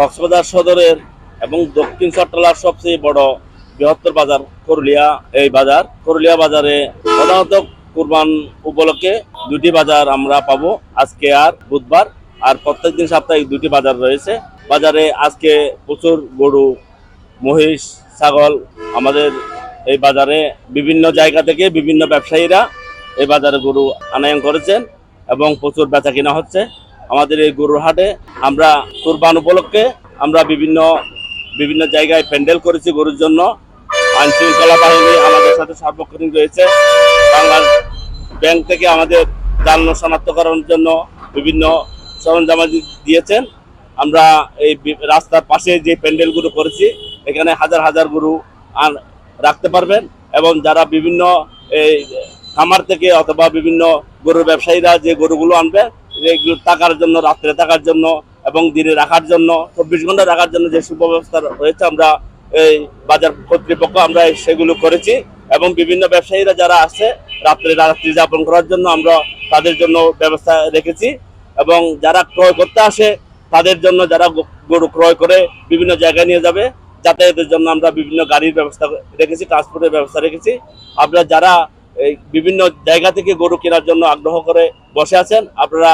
কক্সবাজার সদরের এবং দক্ষিণ চট্টলার সবচেয়ে বড় বৃহত্তর বাজার করলিয়া, এই বাজার। করলিয়া বাজারে প্রধানত কুরবান উপলক্ষে দুটি বাজার আমরা পাবো আজকে আর বুধবার, আর প্রত্যেকদিন সাপ্তাহিক দুটি বাজার রয়েছে। বাজারে আজকে প্রচুর গরু, মহিষ, ছাগল আমাদের এই বাজারে বিভিন্ন জায়গা থেকে বিভিন্ন ব্যবসায়ীরা এই বাজারে গরু আনায়ন করেছেন এবং প্রচুর বেচা কিনা হচ্ছে। আমাদের এই গরুর হাটে আমরা কুরবান উপলক্ষে আমরা বিভিন্ন বিভিন্ন জায়গায় প্যান্ডেল করেছি গরুর জন্য। আইন শৃঙ্খলা বাহিনী আমাদের সাথে সার্বক্ষণিক রয়েছে। বাংলার ব্যাংক থেকে আমাদের জাল শনাক্তকরণের জন্য বিভিন্ন সরঞ্জামাদি দিয়েছেন। আমরা এই রাস্তার পাশে যে প্যান্ডেলগুলো করেছি, এখানে হাজার হাজার গরু আন রাখতে পারবেন এবং যারা বিভিন্ন এই খামার থেকে অথবা বিভিন্ন গরুর ব্যবসায়ীরা যে গরুগুলো আনবে এগুলো টাকার জন্য, রাত্রে থাকার জন্য এবং দিনে রাখার জন্য, চব্বিশ ঘণ্টা রাখার জন্য যে সুব্যবস্থা রয়েছে আমরা এই বাজার কর্তৃপক্ষ আমরা সেগুলো করেছি এবং বিভিন্ন ব্যবসায়ীরা যারা আসছে রাত্রে রাত্রি যাপন করার জন্য আমরা তাদের জন্য ব্যবস্থা রেখেছি এবং যারা ক্রয় করতে আসে, তাদের জন্য যারা গরু ক্রয় করে বিভিন্ন জায়গায় নিয়ে যাবে, যাতায়াতের জন্য আমরা বিভিন্ন গাড়ির ব্যবস্থা রেখেছি ট্রান্সপোর্টের ব্যবস্থা রেখেছি। আপনারা যারা এই বিভিন্ন জায়গা থেকে গরু কেনার জন্য আগ্রহ করে বসে আছেন। আপনারা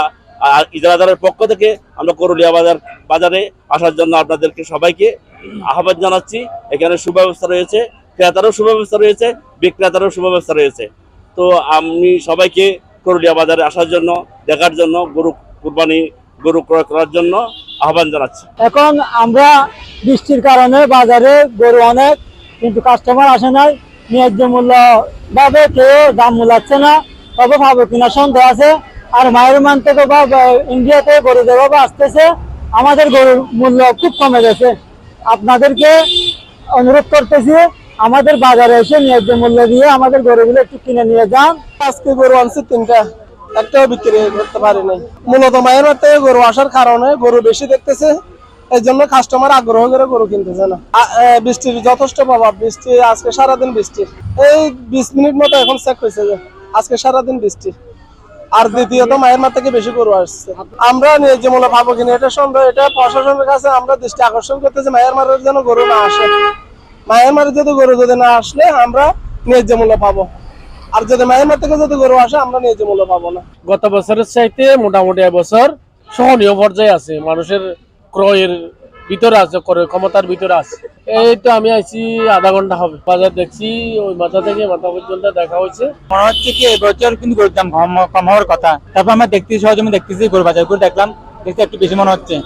ইজারাদারের পক্ষ থেকে আমরা করুলিয়া বাজার, বাজারে আসার জন্য আপনাদেরকে সবাইকে আহ্বান জানাচ্ছি। এখানে সুব্যবস্থা রয়েছে, ক্রেতারও সুব্যবস্থা রয়েছে, বিক্রেতারও সুব্যবস্থা রয়েছে। তো আমি সবাইকে করুলিয়া বাজারে আসার জন্য, দেখার জন্য, গরু কুরবানি, গরু ক্রয় করার জন্য আহ্বান জানাচ্ছি। এখন আমরা বৃষ্টির কারণে বাজারে গরু অনেক, কিন্তু কাস্টমার আসে নাই। ন্যায্য মূল্য ভাবে কেউ দাম মূলাচ্ছে না, তবে ভাবে কিনা সন্দেহ আছে। আর মায়ের মান থেকে বা ইন্ডিয়াতে গরু দেওয়া আসতেছে, আমাদের গরুর মূল্য খুব কমে গেছে। আপনাদেরকে অনুরোধ করতেছি, আমাদের বাজারে এসে ন্যায্য মূল্য দিয়ে আমাদের গরুগুলো একটু কিনে নিয়ে যান। আজকে গরু আনছে তিনটা, একটাও বিক্রি করতে পারি নাই। মূলত মায়ের বাড়ি থেকে গরু আসার কারণে গরু বেশি দেখতেছে এই জন্য কাস্টমার আগ্রহ করে গরু কিনতেছে না। বৃষ্টির যথেষ্ট প্রভাব, বৃষ্টি, আজকে সারাদিন বৃষ্টি। এই বিশ মিনিট মতো এখন চেক হয়েছে যে, আজকে সারাদিন বৃষ্টি। আর দ্বিতীয়ত মায়ের মাঠ থেকে বেশি গরু আসছে। আমরা ন্যায্য মূল্য পাবো কিনা, এটা সন্দেহ, এটা প্রশাসনের কাছে আমরা দৃষ্টি আকর্ষণ করতেছি মায়ের মাঠের যেন গরু না আসে। মায়ের মাঠে যদি গরু যদি না আসলে আমরা ন্যায্য মূল্য পাবো আর যদি মায়ের মাঠ থেকে যদি গরু আসে, আমরা ন্যায্য মূল্য পাবো না। গত বছরের চাইতে মোটামুটি এবছর সহনীয় পর্যায়ে আছে। মানুষের ক্রয়ের ভিতরে আছে, ক্রয় ক্ষমতার ভিতরে আছে। এই তো আমি আইছি আধা ঘণ্টা হবে। বাজার দেখছি, ওই মাথা থেকে মাথা পর্যন্ত দেখা হয়েছে। মনে হচ্ছে কি এবছর কিন্তু গরুর দাম কম হওয়ার কথা। তারপর আমরা দেখতেছি, সহজে দেখতেছি গরু বাজার করে দেখলাম, দেখতে একটু বেশি মনে হচ্ছে।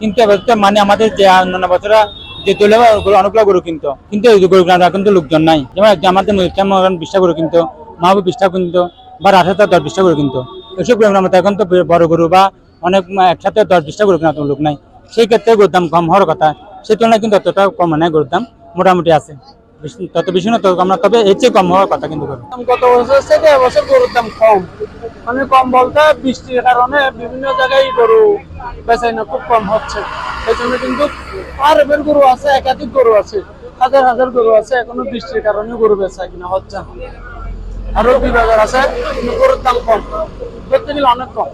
কিন্তু এবছর মানে আমাদের যে অন্যান্য বছরা যে তুলে অনেকগুলো গরু কিনতো, কিন্তু এই গরু কিন্তু লোকজন নাই। যেমন আমাদের মহারান বিশটা গরু কিনতো, মাহবুব বিশটা কিনতো, বা হাজার দশ বিশটা গরু কিনতো। এসব গরু আমরা এখন তো বড় গরু বা অনেক, একসাথে দশ বিশটা গরু কেনার তো লোক নাই। সেই ক্ষেত্রে গরুর দাম কম হওয়ার কথা। সেই তুলনায় কিন্তু অতটা কম নাই গরুর দাম মোটামুটি আছে। তত বেশি না তত না তবে এর চেয়ে কম হওয়ার কথা কিন্তু গত বছর? থেকে এবছর গরুর দাম কম। মানে কম বলতে বৃষ্টির কারণে বিভিন্ন জায়গায় গরু বেচাইনা খুব কম হচ্ছে। এই জন্য কিন্তু আর এবার গরু আছে, একাধিক গরু আছে। হাজার হাজার গরু আছে, এখনও বৃষ্টির কারণে গরু বেচা কিনা হচ্ছে। আরও বাজার আছে, কিন্তু গরুর দাম কম। ধরতে গেলে অনেক কম।